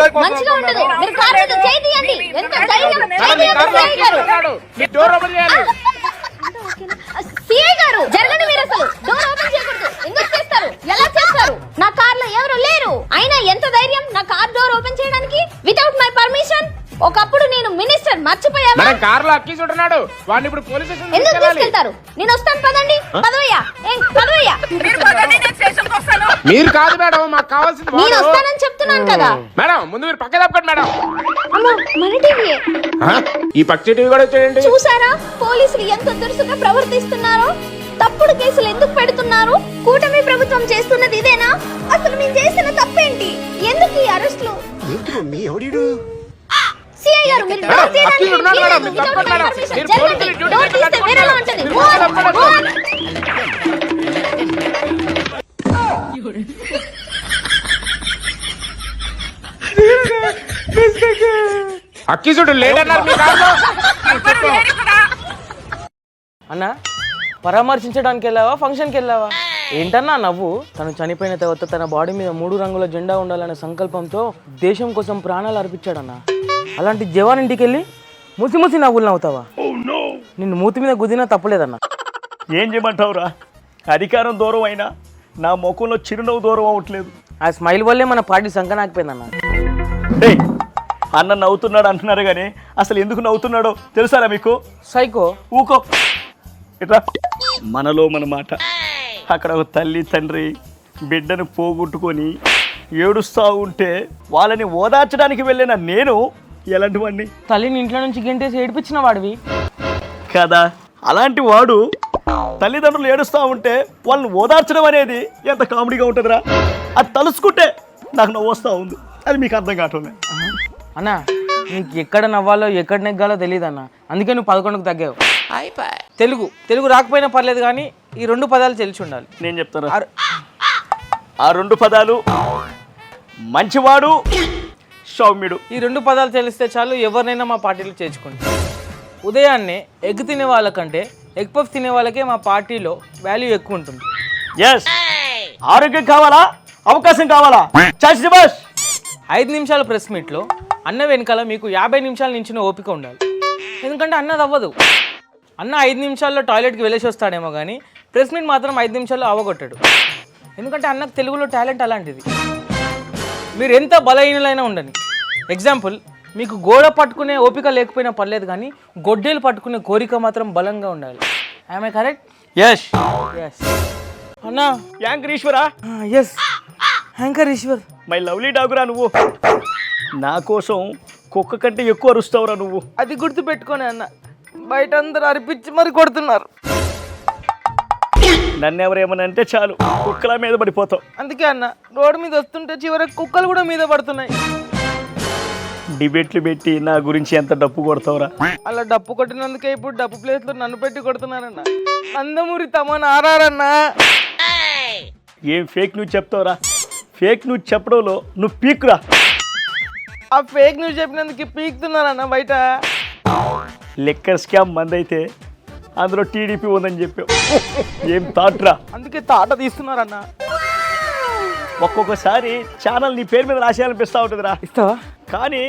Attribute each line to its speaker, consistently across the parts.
Speaker 1: గారు మంచిగా ఉండదు మీరు కారు మీద చేయి తీయండి. ఎంత ధైర్యం చేయి తీయండి. సిఐ గారు
Speaker 2: మీ డోర్ ఓపెన్ చేయాలి.
Speaker 1: సిఐ గారు జరగండి మీరు అసలు. డోర్ ఓపెన్ చేయకూడదు. ఎందుకు చేస్తారు. ఎలా చేస్తారు? నా కార్లో ఎవరు లేరు. అయినా ఎంత ధైర్యం నా కార్ డోర్ ఓపెన్ చేయడానికి? వితౌట్ మై పర్మిషన్ ఒకప్పుడు నేను మినిస్టర్ మర్చిపోయావా?
Speaker 2: మేడం కార్లో అక్కీస్ ఉంటున్నాడు. వాడిని ఇప్పుడు పోలీస్ స్టేషన్
Speaker 1: ఎందుకు తీసుకెళ్తారు? నేను వస్తాను పదండి. పదవయ్యా. ఏం పదవయ్యా.
Speaker 2: మీరు కాదు మేడం మాకు కావాల్సింది
Speaker 1: నేను. వస్తానని చెప్తున్నాను కదా.
Speaker 2: మేడం ముందు మీరు పక్క తప్పకండి మేడం.
Speaker 1: అమ్మా మన టీవీ?
Speaker 2: ఈ పక్షి టీవీ కూడా వచ్చేయండి.
Speaker 1: చూసారా? పోలీసులు ఎంత దురుసుగా ప్రవర్తిస్తున్నారో? తప్పుడు కేసులు ఎందుకు పెడుతున్నారు? కూటమి ప్రభుత్వం చేస్తున్నది ఇదేనా? అసలు మేము చేసిన తప్పేంటి? ఎందుకు ఈ అరెస్టులు? గారు మీరు
Speaker 2: అక్కీసుడు లేడన్నారు మీ
Speaker 3: అన్న పరామర్శించడానికి వెళ్ళావా ఫంక్షన్కి వెళ్ళావా ఏంటన్నా నవ్వు తను చనిపోయిన తర్వాత తన బాడీ మీద మూడు రంగుల జెండా ఉండాలనే సంకల్పంతో దేశం కోసం ప్రాణాలు అర్పించాడన్న అలాంటి జవాన్ ఇంటికి వెళ్ళి ముసి ముసి నవ్వులు నవ్వుతావా? నిన్ను మూతి మీద గుద్దినా తప్పలేదన్న.
Speaker 4: ఏం చేయమంటావురా? అధికారం దూరం అయినా నా ముఖంలో చిరునవ్వు దూరం అవ్వట్లేదు.
Speaker 3: ఆ స్మైల్ వల్లే మన పార్టీ సంకనాకపోయిందన్న.
Speaker 4: డేయ్, అన్న నవ్వుతున్నాడు అంటున్నారు కానీ అసలు ఎందుకు నవ్వుతున్నాడో తెలుసారా మీకు?
Speaker 3: సైకో.
Speaker 4: ఊకో. ఇట్లా మనలో మన మాట. అక్కడ ఒక తల్లి తండ్రి బిడ్డను పోగొట్టుకొని ఏడుస్తూ ఉంటే వాళ్ళని ఓదార్చడానికి వెళ్ళిన నేను ఎలాంటి వాడిని
Speaker 3: తల్లిని ఇంట్లో నుంచి గెంటేసి ఏడిపించిన వాడివి.
Speaker 4: కదా? అలాంటి వాడు తల్లిదండ్రులు ఏడుస్తూ ఉంటే వాళ్ళని ఓదార్చడం అనేది ఎంత కామెడీగా ఉంటుందిరా? అది తలుసుకుంటే నాకు నవ్వు వస్తూ ఉంది. అది మీకు అర్థం కావట్లేదు
Speaker 3: అన్న నీకు ఎక్కడ నవ్వాలో ఎక్కడ నెగ్గాలో తెలియదు అన్న అందుకే నువ్వు పదకొండుకు తగ్గావు. తెలుగు తెలుగు రాకపోయినా పర్లేదు కానీ ఈ రెండు పదాలు తెలిసి ఉండాలి.
Speaker 4: నేను చెప్తాను ఆ రెండు పదాలు మంచివాడు సౌమ్యుడు.
Speaker 3: ఈ రెండు పదాలు తెలిస్తే చాలు ఎవరినైనా మా పార్టీలో చేర్చుకుంటాం. ఉదయాన్నే ఎగ్ తినే వాళ్ళకంటే ఎగ్ పఫ్ తినే వాళ్ళకే మా పార్టీలో వాల్యూ ఎక్కువ ఉంటుంది.
Speaker 4: ఎస్ ఆరోగ్యం కావాలా? అవకాశం కావాలా? చాచి బస్
Speaker 3: ఐదు నిమిషాల ప్రెస్ మీట్లో అన్న వెనకాల మీకు యాభై నిమిషాల నించిన ఓపిక ఉండాలి. ఎందుకంటే అన్నది అవ్వదు. అన్న ఐదు నిమిషాల్లో టాయిలెట్కి వెళ్ళేసి వస్తాడేమో కానీ ప్రెస్ మీట్ మాత్రం ఐదు నిమిషాల్లో అవగొట్టాడు ఎందుకంటే అన్నకు తెలుగులో టాలెంట్ అలాంటిది. మీరు ఎంత బలహీనులైనా ఉండని. ఎగ్జాంపుల్ మీకు గోడ పట్టుకునే ఓపిక లేకపోయినా పర్లేదు కానీ గొడ్డేలు పట్టుకునే కోరిక మాత్రం బలంగా ఉండాలి. ఆమె కరెక్ట్
Speaker 4: ఎస్
Speaker 3: ఎస్ అన్నా.
Speaker 4: Anchor Eshwara
Speaker 3: yes anchor Eshwar
Speaker 4: my lovely డాగురా నువ్వు. నా కోసం కుక్క కంటే ఎక్కువ అరుస్తావురా నువ్వు.
Speaker 3: అది గుర్తు పెట్టుకొని అన్న. బయట అందరూ అరిపించి మరి కొడుతున్నారు.
Speaker 4: నన్ను ఎవరేమని అంటే చాలు కుక్కల మీద పడిపోతావు.
Speaker 3: అందుకే అన్న రోడ్డు మీద వస్తుంటే చివరికి కుక్కలు కూడా మీద పడుతున్నాయి.
Speaker 4: డిబేట్లు పెట్టి నా గురించి ఎంత డప్పు కొడతావురా?
Speaker 3: అలా డప్పు కొట్టినందుకే ఇప్పుడు డప్పు ప్లేస్లో నన్ను పెట్టి కొడుతున్నారన్న. నందమూరి తమన్ ఆర్ఆర్
Speaker 4: ఏం ఫేక్ న్యూస్ చెప్తావురా? ఫేక్ న్యూస్ చెప్పడంలో నువ్వు పీక్రా.
Speaker 3: ఆ ఫేక్ న్యూస్ చెప్పినందుకు పీకుతున్నారన్న బయట.
Speaker 4: లెక్కర్ స్కామ్ మందైతే అందులో టీడీపీ ఉందని చెప్పావు. ఏం థాట్రా
Speaker 3: అందుకే తాట తీస్తున్నారన్న.
Speaker 4: ఒక్కొక్కసారి ఛానల్ నీ పేరు మీద రాసేయాలనిపిస్తూ ఉంటుందిరా.
Speaker 3: ఇస్తావా?
Speaker 4: కానీ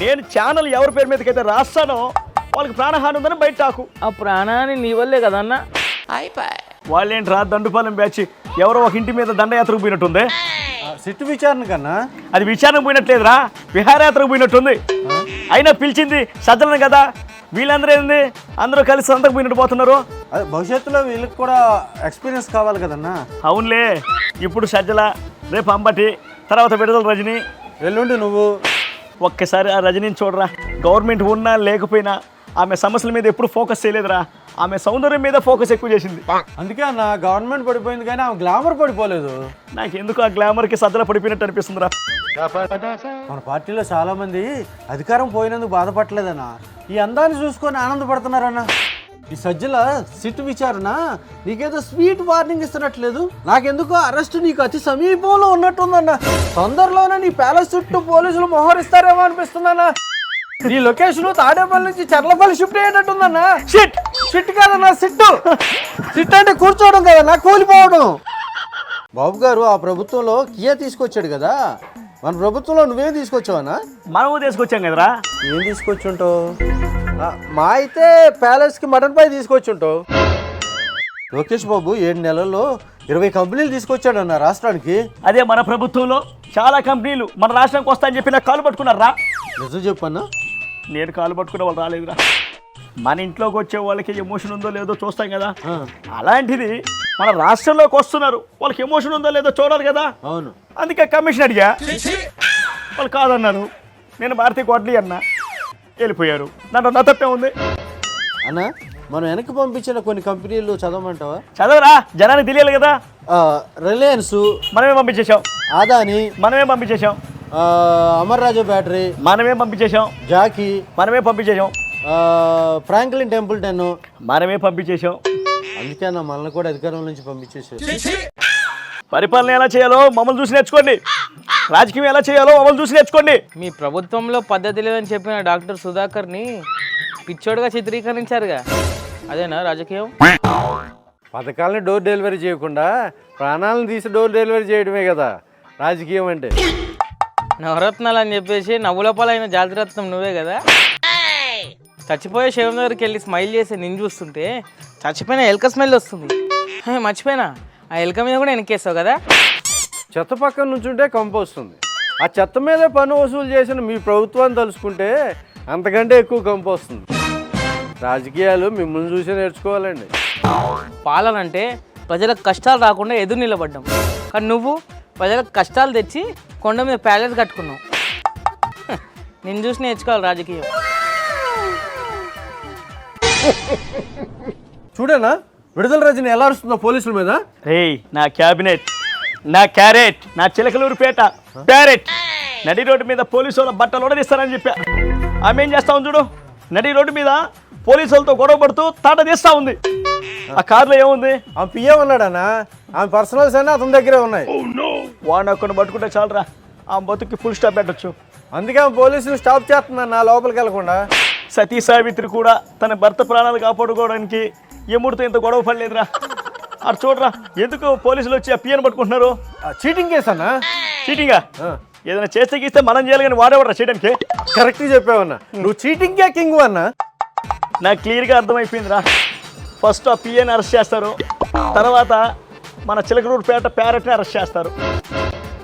Speaker 4: నేను ఛానల్ ఎవరి పేరు మీదకైతే రాస్తానో వాళ్ళకి ప్రాణహాని ఉందని బయట టాకు.
Speaker 3: ఆ ప్రాణాన్ని నీ వల్లే కదన్న?
Speaker 4: వాళ్ళేంటి రా దండుపాలెం బ్యాచ్ ఎవరో ఒక ఇంటి మీద దండయాత్రకు పోయినట్టుంది.
Speaker 5: సిట్టు విచారణ కన్నా?
Speaker 4: అది విచారణ పోయినట్లేదురా. విహారయాత్రకు పోయినట్టుంది. అయినా పిలిచింది సజ్జలను కదా. వీళ్ళందరూ ఏంది? అందరూ కలిసి సంతకు పోయినట్టు పోతున్నారు.
Speaker 5: అదే భవిష్యత్తులో వీళ్ళకి కూడా ఎక్స్పీరియన్స్ కావాలి కదన్నా?
Speaker 4: అవునులే. ఇప్పుడు సజ్జల రేపు అంబటి తర్వాత విడుదల రజని.
Speaker 5: ఎల్లుండి నువ్వు.
Speaker 4: ఒక్కసారి ఆ రజనీని చూడరా. గవర్నమెంట్ ఉన్నా లేకపోయినా ఆమె సమస్యల మీద ఎప్పుడు ఫోకస్ చేయలేదురా. ఆమె సౌందర్యం మీద ఫోకస్ ఎక్కువ చేసింది.
Speaker 5: అందుకే అన్న గవర్నమెంట్ పడిపోయింది కానీ ఆమె గ్లామర్ పడిపోలేదు.
Speaker 4: నాకు ఎందుకు ఆ గ్లామర్కి సజ్జల పడిపోయినట్టు అనిపిస్తుందిరా.
Speaker 5: మన పార్టీలో చాలా మంది అధికారం పోయినందుకు బాధపడలేదన్న ఈ అందాన్ని చూసుకొని ఆనందపడుతున్నారన్న. ఈ సజ్జల సిట్ విచారణ నీకేదో స్వీట్ వార్నింగ్ ఇస్తున్నట్లేదు. నాకెందుకో అరెస్ట్ నీకు అతి సమీపంలో ఉన్నట్టుందన్న. తొందరలోనే నీ ప్యాలెస్ చుట్టూ పోలీసులు మొహరిస్తారేమో అనిపిస్తుందన్న. నీ లొకేషన్ తాడేపల్లి నుంచి చర్లపల్లి షిఫ్ట్ అయ్యేటట్టుందన్న. షిట్ షిట్ కాదన్న సిట్టు. సిట్ అంటే కూర్చోవడం కదన్నా కూలిపోవడం. బాబు గారు ఆ ప్రభుత్వంలో కియా తీసుకొచ్చాడు కదా. మన ప్రభుత్వంలో నువ్వేం తీసుకొచ్చావనా
Speaker 4: మనము తీసుకొచ్చాం కదరా.
Speaker 5: ఏం తీసుకొచ్చుంటావు? మా అయితే ప్యాలెస్కి మటన్ పై తీసుకొచ్చుంటావు. లోకేష్ బాబు ఏడు నెలల్లో ఇరవై కంపెనీలు తీసుకొచ్చాడన్న రాష్ట్రానికి.
Speaker 4: అదే మన ప్రభుత్వంలో చాలా కంపెనీలు మన రాష్ట్రానికి వస్తాయని చెప్పి నాకు కాలు పట్టుకున్నారా?
Speaker 5: నిజం చెప్పన్నా?
Speaker 4: నేను కాలు పట్టుకున్న వాళ్ళు రాలేదురా. మన ఇంట్లోకి వచ్చే వాళ్ళకి ఎమోషన్ ఉందో లేదో చూస్తాం కదా.
Speaker 5: ఆ,
Speaker 4: అలాంటిది మన రాష్ట్రంలోకి వస్తున్నారు. వాళ్ళకి ఎమోషన్ ఉందో లేదో చూడాలి కదా.
Speaker 5: అవును.
Speaker 4: అందుకే కమిషన్ అడిగా. వాళ్ళు కాదన్నారు. నేను భారతీయ కోట్లీ అన్నా. వెళ్ళిపోయారు. దాంట్లో నా తప్పే ఉంది.
Speaker 5: అన్న మనం వెనక్కి పంపించిన కొన్ని కంపెనీలు చదవమంటావా?
Speaker 4: చదవరా? జనానికి తెలియాలి కదా.
Speaker 5: ఆ, రిలయన్స్
Speaker 4: మనమే పంపించేశాం.
Speaker 5: ఆదాని
Speaker 4: మనమే పంపించేశాం.
Speaker 5: ఆ, అమర్ రాజా బ్యాటరీ
Speaker 4: మనమే పంపించేశాం.
Speaker 5: జాకీ
Speaker 4: మనమే పంపించేశాం.
Speaker 5: ఆ, ఫ్రాంక్లిన్ టెంపుల్టన్
Speaker 4: మనమే పంపించేశాం.
Speaker 5: అందుకే అన్న మనల్ని కూడా అధికారం నుంచి పంపించేసారు
Speaker 4: పరిపాలన ఎలా చేయాలో మమ్మల్ని చూసి నేర్చుకోండి. రాజకీయం ఎలా చేయాలో మమ్మల్ని చూసి నేర్చుకోండి.
Speaker 3: మీ ప్రభుత్వంలో పద్ధతి లేదని చెప్పిన డాక్టర్ సుధాకర్ని పిచ్చోడుగా చిత్రీకరించారుగా. అదేనా రాజకీయం?
Speaker 5: పథకాలని డోర్ డెలివరీ చేయకుండా ప్రాణాలను తీసి డోర్ డెలివరీ చేయడమే కదా రాజకీయం అంటే.
Speaker 3: నవరత్నాలు అని చెప్పేసి నవ్వులపాలైన జాతిరత్నం నువ్వే కదా. చచ్చిపోయే శవం దగ్గరికి వెళ్ళి స్మైల్ చేసి నిన్ను చూస్తుంటే చచ్చిపోయిన ఎలక స్మెల్ వస్తుంది. హే, మర్చిపోయినా? ఆ ఎలక మీద కూడా వెనకేస్తావు కదా?
Speaker 5: చెత్త పక్కన నుంచుంటే కంపు వస్తుంది. ఆ చెత్త మీదే పన్ను వసూలు చేసిన మీ ప్రభుత్వాన్ని తలుచుకుంటే అంతకంటే ఎక్కువ కంపు వస్తుంది. రాజకీయాలు మిమ్మల్ని చూసి నేర్చుకోవాలండి.
Speaker 3: పాలన అంటే ప్రజలకు కష్టాలు రాకుండా ఎదురు నిలబడ్డాం. కానీ నువ్వు ప్రజలకు కష్టాలు తెచ్చి కొండ మీద ప్యాలెస్ కట్టుకున్నావు. హ, నిన్ను చూసి నేర్చుకోవాలి రాజకీయం.
Speaker 5: చూడనా? విడుదల రజని ఎలా అరుస్తుందో పోలీసుల మీద?
Speaker 4: రేయ్ నా క్యాబినెట్ నా క్యారెట్ నా చిలకలూరుపేట ప్యారెట్. నడి రోడ్డు మీద పోలీసు వాళ్ళ బట్టలు ఉడదీస్తానని చెప్పా. ఆమె ఏం చేస్తా ఉంది చూడు? నడి రోడ్డు మీద పోలీసు వాళ్ళతో గొడవ పడుతూ తాట తీస్తా ఉంది. ఆ కారులో ఏముంది?
Speaker 5: ఆ పిఏ ఉన్నాడనా ఆమె పర్సనల్స్ అన్నీ అతని దగ్గరే ఉన్నాయి.
Speaker 4: వాడిని ఒక్కడిని పట్టుకుంటే చాలరా. ఆ బతుకి ఫుల్ స్టాప్ పెట్టచ్చు.
Speaker 5: అందుకే ఆమె పోలీసులు స్టాప్ చేస్తుందన్న లోపలికి వెళ్ళకుండా
Speaker 4: సతీ సావిత్రి కూడా తన భర్త ప్రాణాలు కాపాడుకోవడానికి ఎముడితో ఇంత గొడవ పడలేదురా? అటు చూడరా ఎందుకు పోలీసులు వచ్చి ఆ పియను పట్టుకుంటున్నారు?
Speaker 5: చీటింగ్ కేసు అన్నా?
Speaker 4: చీటింగా ఏదైనా చేస్తే గీస్తే మనం చేయాలి కానీ వాడేవాడరా చేయడానికి?
Speaker 5: కరెక్ట్ చెప్పావన్నా నువ్వు చీటింగ్ కింగ్ అన్నా?
Speaker 4: నాకు క్లియర్గా అర్థమైపోయిందిరా. ఫస్ట్ ఆ పిఏని అరెస్ట్ చేస్తారు. తర్వాత మన చిలకలూరుపేట ప్యారెట్ని అరెస్ట్ చేస్తారు.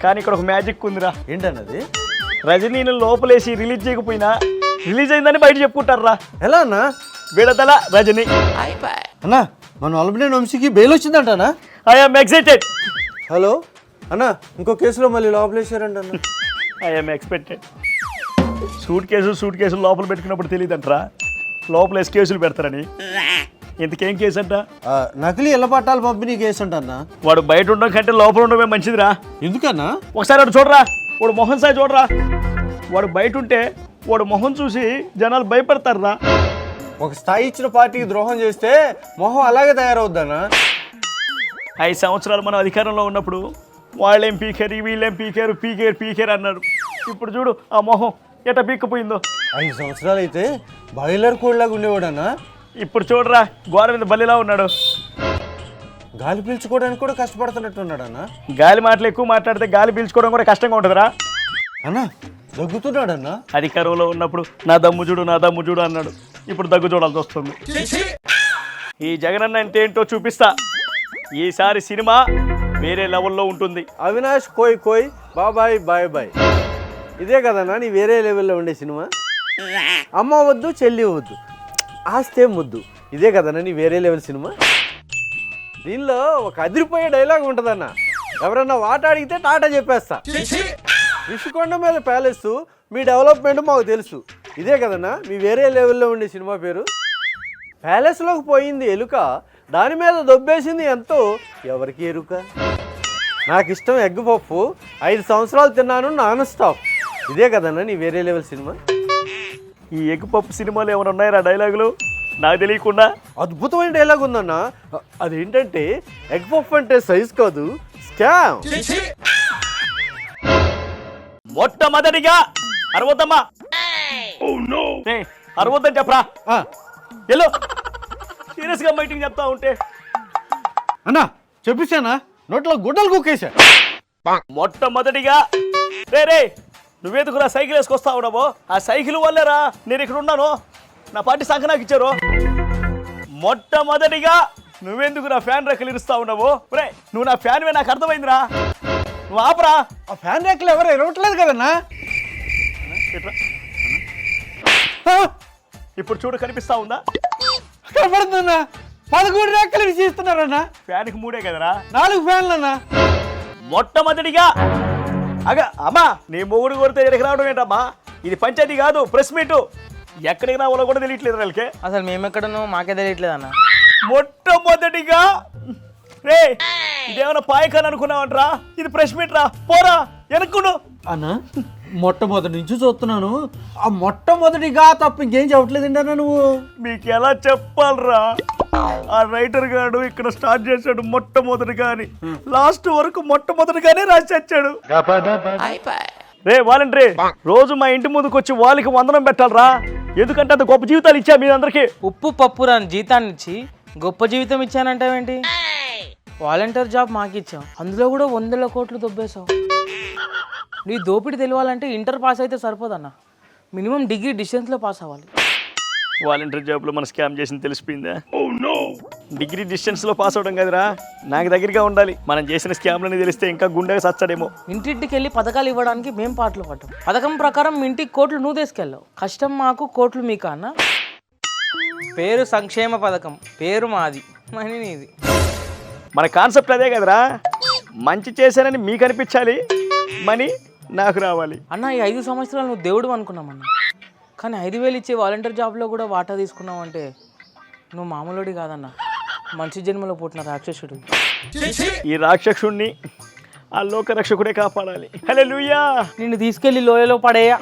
Speaker 4: కానీ ఇక్కడ ఒక మ్యాజిక్ ఉందిరా.
Speaker 5: ఏంటన్నది?
Speaker 4: రజనీని లోపలేసి రిలీజ్ చేయకపోయినా రిలీజ్ అయిందని బయట చెప్పుకుంటారా
Speaker 5: ఎలా అన్నా?
Speaker 4: విడతల రజనీ.
Speaker 5: అన్నా మన అల్బనీ వంశీకి బెయిల్ వచ్చిందంటనా?
Speaker 4: I'm excited
Speaker 5: hello? అన్నా ఇంకో కేసులో మళ్ళీ లోపలేసారంట అన్న.
Speaker 4: I'm expected suit case suit కేసులు లోపల పెట్టుకున్నప్పుడు తెలియదంటరా లోపల వేసి కేసులు పెడతారని. ఇంతకేం కేసు అంట
Speaker 5: ఆ, నకిలీ ఇళ్ళ పట్టాలు పంపిణీ కేసు అంటన్నా
Speaker 4: వాడు బయట ఉండడం కంటే లోపల ఉండడమే మంచిదిరా.
Speaker 5: ఎందుకన్నా?
Speaker 4: ఒకసారి వాడు చూడరా. వాడు మొహం సాయి చూడరా. వాడు బయట ఉంటే వాడు మొహం చూసి జనాలు భయపడతారురా.
Speaker 5: ఒక స్థాయి ఇచ్చిన పార్టీకి ద్రోహం చేస్తే మొహం అలాగే తయారవుద్దన్నా
Speaker 4: ఐదు సంవత్సరాలు మనం అధికారంలో ఉన్నప్పుడు వాళ్ళేం పీకారు వీళ్ళేం పీకారు పీకేరు పీకేరు అన్నారు. ఇప్పుడు చూడు ఆ మొహం ఎట పీక్కపోయిందో.
Speaker 5: ఐదు సంవత్సరాలు అయితే బాయిలర్ కోడ్లాగా ఉండేవాడన్నా?
Speaker 4: ఇప్పుడు చూడరా గోడ మీద బల్లిలా ఉన్నాడు.
Speaker 5: గాలి పీల్చుకోవడానికి కూడా కష్టపడుతున్నట్టున్నాడన్నా?
Speaker 4: గాలి మాటలు ఎక్కువ మాట్లాడితే గాలి పీల్చుకోవడం కూడా కష్టంగా ఉంటుందిరా.
Speaker 5: అన్నా దగ్గుతున్నాడన్నా?
Speaker 4: అధికారంలో ఉన్నప్పుడు నా దమ్ము చూడు నా దమ్ము చూడు అన్నాడు. ఇప్పుడు దగ్గు చూడాల్సి వస్తుంది. ఈ జగనన్న అంటే ఏంటో చూపిస్తా. ఈసారి సినిమా వేరే లెవెల్లో ఉంటుంది.
Speaker 5: అవినాష్ కోయ్ కోయ్ బాబాయ్ బాయ్ బాయ్. ఇదే కదన్నా నీ వేరే లెవెల్లో ఉండే సినిమా. అమ్మ వద్దు చెల్లి వద్దు ఆస్తే ముద్దు. ఇదే కదన్నా నీ వేరే లెవెల్ సినిమా. దీనిలో ఒక అదిరిపోయే డైలాగ్ ఉంటుందన్న. ఎవరన్నా వాట అడిగితే టాటా చెప్పేస్తా. రిషికొండ మీద ప్యాలెస్ మీ డెవలప్మెంట్ మాకు తెలుసు. ఇదే కదన్నా మీ వేరే లెవెల్లో ఉండే సినిమా పేరు. ప్యాలెస్లోకి పోయింది ఎలుక దాని మీద దొబ్బేసింది ఎంతో. ఎవరికి ఎరుక? నాకు ఇష్టం ఎగ్ పప్పు ఐదు సంవత్సరాలు తిన్నాను నాన్ స్టాప్. ఇదే కదన్నా నీ వేరే లెవెల్ సినిమా?
Speaker 4: ఈ ఎగ్ పప్పు సినిమాలు ఏమైనా ఉన్నాయా డైలాగులు? నాకు తెలియకుండా.
Speaker 5: అద్భుతమైన డైలాగ్ ఉందన్న. అదేంటంటే ఎగ్ పప్పు అంటే సైజ్ కాదు స్కామ్.
Speaker 4: మొట్టమొదటిగా అరవద్దమ్మా. ఏయ్, అరవద్దని చెప్పరా ఎల్లో సీరియస్గా మీటింగ్ చెప్తా ఉంటే.
Speaker 5: అన్నా చెప్పిస్తానా నోట్లో గుడ్డలు కుక్కేసా
Speaker 4: మొట్టమొదటిగా రే రే నువ్వెందుకు నా సైకిల్ వేసుకొస్తా ఉన్నావో? ఆ సైకిల్ వల్లేరా? నేను ఇక్కడ ఉన్నాను. నా పార్టీ సంఖ నాకు ఇచ్చారు. మొట్టమొదటిగా నువ్వెందుకు నా ఫ్యాన్ రెక్కలు ఇరుస్తా ఉన్నావు? రే నువ్వు నా ఫ్యాన్వే నాకు అర్థమైందిరా. నువ్వు ఆపరా.
Speaker 5: ఆ ఫ్యాన్ రేకులు ఎవరు ఇరవట్లేదు కదన్నా.
Speaker 4: ఇప్పుడు చూడు కనిపిస్తా ఉందా?
Speaker 5: కనపడుతుందన్నా. పదకొండు రేకులు ఇస్తున్నారన్నా
Speaker 4: ఫ్యాన్కి మూడే కదరా?
Speaker 5: నాలుగు ఫ్యాన్లన్నా.
Speaker 4: మొట్టమొదటిగా అగ అమ్మా నీ మొగుడు కొడితే ఎక్కడికి రావడం ఏంటమ్మా? ఇది పంచాయతీ కాదు ప్రెస్ మీట్. ఎక్కడికి రావాలో కూడా తెలియట్లేదు వాళ్ళకి
Speaker 3: అసలు మేము ఎక్కడనో మాకే తెలియట్లేదు అన్న
Speaker 4: మొట్టమొదటిగా రే ఇదేమైనా పాయకాని అనుకున్నావంట్రా? ఇది ప్రెస్ మీట్ రా పోరా వెనక్కును.
Speaker 5: అన్నా మొట్టమొదటి నుంచి చూస్తున్నాను. ఆ మొట్టమొదటిగా తప్ప ఇంకేం చెప్పట్లేదండి అన్న నువ్వు?
Speaker 4: మీకు ఎలా చెప్పాలరా? ఆ రైటర్ గాడు ఇక్కడ స్టార్ట్ చేశాడు మొట్టమొదటిగా అని. లాస్ట్ వరకు మొట్టమొదటిగానే రాసి వచ్చాడు. రే వాలంటరీ రోజు మా ఇంటి ముందుకు వచ్చి వాళ్ళకి వందనం పెట్టాలరా? ఎందుకంటే అంత గొప్ప జీవితాలు ఇచ్చా మీ అందరికి.
Speaker 3: ఉప్పు పప్పు రాని జీతాన్ని ఇచ్చి గొప్ప జీవితం ఇచ్చానంటావేంటి? వాలంటీర్ జాబ్ మాకు ఇచ్చావు అందులో కూడా వందల కోట్లు దొబ్బేశావు నీ దోపిడి తెలియాలంటే ఇంటర్ పాస్ అయితే సరిపోదన్న. మినిమం డిగ్రీ డిస్టెన్స్లో పాస్ అవ్వాలి.
Speaker 4: వాలంటీర్ జాబ్లో మన స్కామ్ చేసింది తెలిసిపోయిందా? డిగ్రీ డిస్టెన్స్లో పాస్ అవడం కదరా. నాకు దగ్గరగా ఉండాలి. మనం చేసిన స్కామ్లని తెలిస్తే ఇంకా గుండెగా సచ్చాడేమో
Speaker 3: ఇంటింటికి వెళ్ళి పథకాలు ఇవ్వడానికి మేము పాటలు పడ్డాం. పథకం ప్రకారం మీ ఇంటికి కోట్లు నువ్వు తీసుకెళ్ళావు. కష్టం మాకు కోట్లు మీకు అన్న? పేరు సంక్షేమ పథకం. పేరు మాది. మని నీది.
Speaker 4: మన కాన్సెప్ట్ అదే కదరా. మంచి చేశానని మీకు అనిపించాలి. మనీ నాకు రావాలి.
Speaker 3: అన్న ఈ ఐదు సంవత్సరాలు నువ్వు దేవుడు అనుకున్నామన్న కానీ ఐదు వేలు ఇచ్చే వాలంటీర్ జాబ్లో కూడా వాటా తీసుకున్నావు అంటే నువ్వు మామూలుడి కాదన్న. మనిషి జన్మలో పుట్టిన రాక్షసుడు.
Speaker 4: ఈ రాక్షసుణ్ణి ఆ లోక రక్షకుడే కాపాడాలి. హలో
Speaker 3: నిన్ను తీసుకెళ్ళి లోయలో పడేయ.